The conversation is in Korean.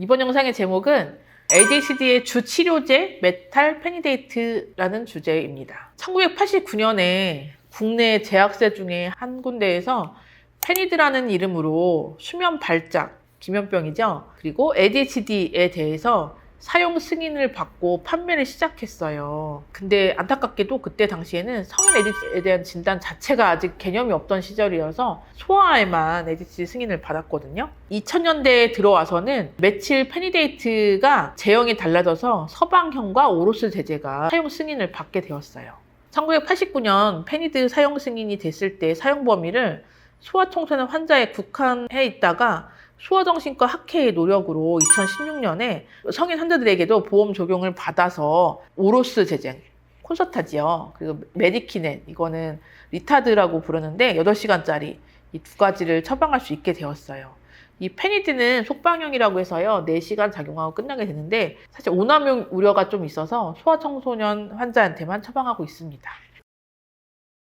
이번 영상의 제목은 ADHD의 주 치료제 메탈 페니데이트라는 주제입니다. 1989년에 국내 제약사 중에 한 군데에서 페니드라는 이름으로 수면 발작, 기면병이죠. 그리고 ADHD에 대해서 사용 승인을 받고 판매를 시작했어요. 근데 안타깝게도 그때 당시에는 성인 ADHD에 대한 진단 자체가 아직 개념이 없던 시절이어서 소아에만 ADHD 승인을 받았거든요. 2000년대에 들어와서는 메칠 페니데이트가 제형이 달라져서 서방형과 오로스 제제가 사용 승인을 받게 되었어요. 1989년 페니드 사용 승인이 됐을 때 사용 범위를 소아청소년 환자에 국한해 있다가 소아정신과 학회의 노력으로 2016년에 성인 환자들에게도 보험 적용을 받아서 오로스 제제, 콘서타지요. 그리고 메디키넷, 이거는 리타드라고 부르는데 8시간짜리 이 두 가지를 처방할 수 있게 되었어요. 이 페니드는 속방형이라고 해서요, 4시간 작용하고 끝나게 되는데, 사실 오남용 우려가 좀 있어서 소아청소년 환자한테만 처방하고 있습니다.